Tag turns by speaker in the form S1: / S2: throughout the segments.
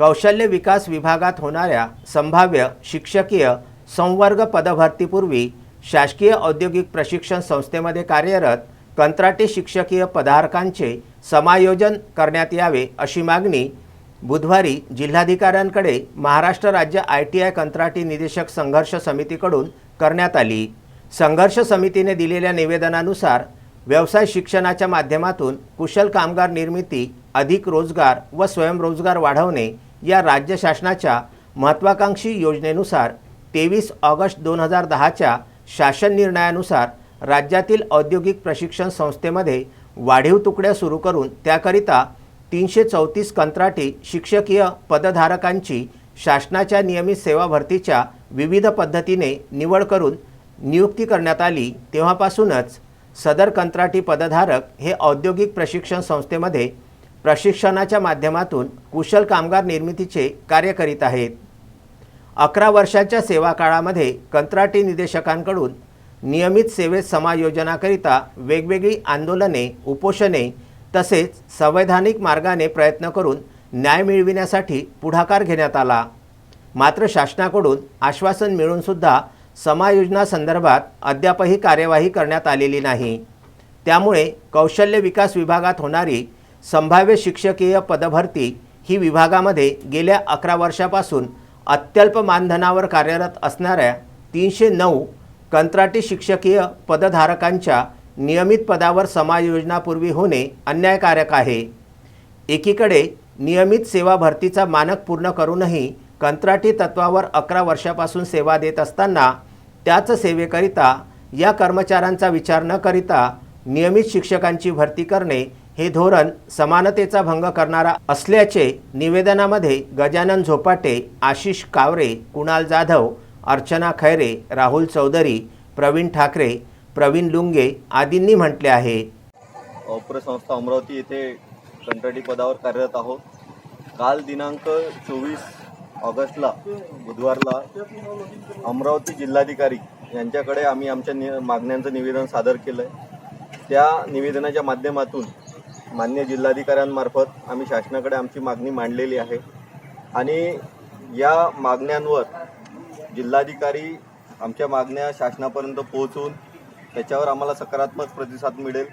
S1: कौशल्य विकास विभागात होणाऱ्या संभाव्य शिक्षकीय संवर्ग पदभरतीपूर्वी शासकीय औद्योगिक प्रशिक्षण संस्थेमध्ये कार्यरत कंत्राटी शिक्षकीय पदार्थांचे समायोजन करण्यात यावे अशी मागणी बुधवारी जिल्हाधिकाऱ्यांकडे महाराष्ट्र राज्य आय टी आय कंत्राटी निदेशक संघर्ष समितीकडून करण्यात आली. संघर्ष समितीने दिलेल्या निवेदनानुसार व्यवसाय शिक्षणाच्या माध्यमातून कुशल कामगार निर्मिती अधिक रोजगार व स्वयंरोजगार वाढवणे या राज्य शासनाच्या महत्त्वाकांक्षी योजनेनुसार तेवीस ऑगस्ट दोन हजार दहाच्या शासन निर्णयानुसार राज्यातील औद्योगिक प्रशिक्षण संस्थेमध्ये वाढीव तुकड्या सुरू करून त्याकरिता तीनशे चौतीस कंत्राटी शिक्षकीय पदधारकांची शासनाच्या नियमित सेवा भरतीच्या विविध पद्धतीने निवड करून नियुक्ती करण्यात आली. तेव्हापासूनच सदर कंत्राटी पदधारक हे औद्योगिक प्रशिक्षण संस्थेमध्ये प्रशिक्षणाच्या माध्यमातून कुशल कामगार निर्मितीचे कार्य करीत आहेत. अकरा वर्षांच्या सेवा काळामध्ये कंत्राटी निदेशकांकडून नियमित सेवेत समायोजनाकरिता वेगवेगळी आंदोलने उपोषणे तसेच संवैधानिक मार्गाने प्रयत्न करून न्याय मिळविण्यासाठी पुढाकार घेण्यात आला. मात्र शासनाकडून आश्वासन मिळूनसुद्धा समायोजनासंदर्भात अद्यापही कार्यवाही करण्यात आलेली नाही. त्यामुळे कौशल्य विकास विभागात होणारी संभाव्य शिक्षकीय पदभरती ही विभागामध्ये गेल्या अकरा वर्षापासून अत्यल्प मानधनावर कार्यरत असणाऱ्या तीनशे नऊ कंत्राटी शिक्षकीय पदधारकांच्या नियमित पदावर समायोजनापूर्वी होणे अन्यायकारक आहे. एकीकडे नियमित सेवा भरतीचा मानक पूर्ण करूनही कंत्राटी तत्वावर अकरा वर्षापासून सेवा देत असताना त्याच सेवेकरिता या कर्मचाऱ्यांचा विचार न करिता नियमित शिक्षकांची भरती करणे हे धोरण समानतेचा भंग करणारा असल्याचे निवेदनामध्ये गजानन झोपाटे आशिष कावरे कुणाल जाधव अर्चना खैरे राहुल चौधरी प्रवीण ठाकरे प्रवीण लुंगे आदींनी म्हटले आहे.
S2: ऑपर संस्था अमरावती येथे कंत्राटी पदावर कार्यरत आहोत. काल दिनांक चोवीस ऑगस्टला बुधवारला अमरावती जिल्हाधिकारी यांच्याकडे आम्ही आमच्या नि मागण्यांचं निवेदन सादर केलं आहे त्या निवेदनाच्या माध्यमातून मान्य जिल्हाधिकाऱ्यांमार्फत आम्ही शासनाकडे आमची मागणी मांडलेली आहे. आणि या मागण्यांवर जिल्हाधिकारी आमच्या मागण्या शासनापर्यंत पोहोचवून त्याच्यावर आम्हाला सकारात्मक प्रतिसाद मिळेल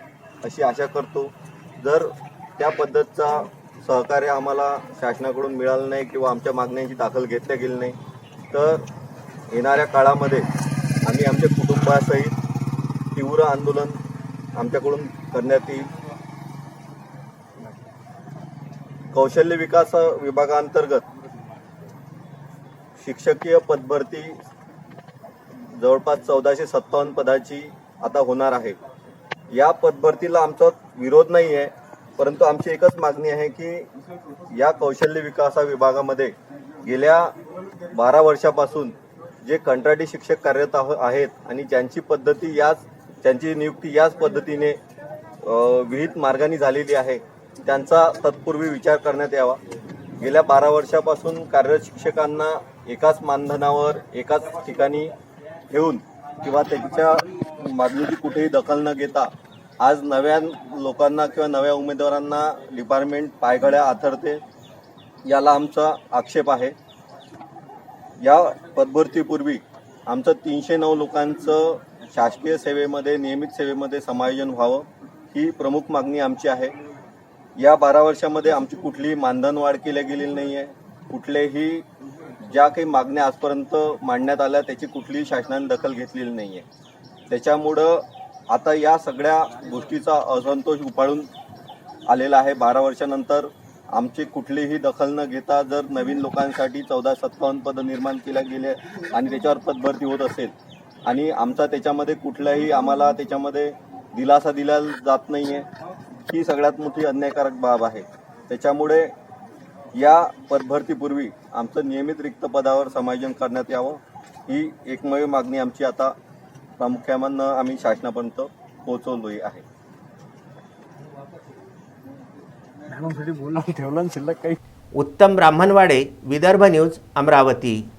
S2: अशी आशा करतो. जर त्या पद्धतचा सहकार्य आम्हाला शासनाकडून मिळालं नाही किंवा आमच्या मागण्यांची दाखल घेतल्या गेली नाही तर येणाऱ्या काळामध्ये आम्ही आमच्या कुटुंबासहित तीव्र आंदोलन आमच्याकडून करण्यात येईल. कौशल्य विकास विभागांतर्गत शिक्षकीय पदभरती जवळपास चौदाशे सत्तावन्न पदाची आता होणार आहे. या पदभरतीला आमचा विरोध नाही आहे परंतु आमची एकच मागणी आहे की या कौशल्य विकासा विभागामध्ये गेल्या बारा वर्षापासून जे कंत्राटी शिक्षक कार्यरत आहेत आणि ज्यांची पद्धती याच त्यांची नियुक्ती याच पद्धतीने विहित मार्गाने झालेली आहे त्यांचा तत्पूर्वी विचार करण्यात यावा. गेल्या बारा वर्षापासून कार्यरत शिक्षकांना एकाच मानधनावर एकाच ठिकाणी ठेवून किंवा त्यांच्या मागणीची कुठेही दखल न घेता आज नव्या लोकांना किंवा नव्या उमेदवारांना डिपार्टमेंट पायघड्या आथरते याला आमचा आक्षेप आहे. या पदभरतीपूर्वी आमचं तीनशे नऊ लोकांचं शासकीय सेवेमध्ये नियमित सेवेमध्ये समायोजन व्हावं ही प्रमुख मागणी आमची आहे. या बारा वर्षामध्ये आमची कुठलीही मानधन वाढ केली गेलेली नाही आहे कुठलेही ज्या काही मागण्या आजपर्यंत मांडण्यात आल्या त्याची कुठलीही शासनाने दखल घेतलेली नाही आहे त्याच्यामुळं आता या सगळ्या गोष्टीचा असंतोष उपाळून आलेला आहे. बारा वर्षानंतर आमची कुठलीही दखल न घेता जर नवीन लोकांसाठी चौदा सत्तावन्न पदं निर्माण केल्या गेले आणि त्याच्यावर पदभरती होत असेल आणि आमचा त्याच्यामध्ये कुठलाही आम्हाला त्याच्यामध्ये दिलासा दिला जात नाही आहे ही सगळ्यात मोठी अन्यायकारक बाब आहे. त्याच्यामुळे या पदभरतीपूर्वी आमचं नियमित रिक्त पदावर समायोजन करण्यात यावं ही एकमेव मागणी आमची आता प्रामुख्यानं आम्ही शासनापर्यंत पोहोचवली आहे.
S1: उत्तम ब्राह्मणवाडे विदर्भ न्यूज अमरावती.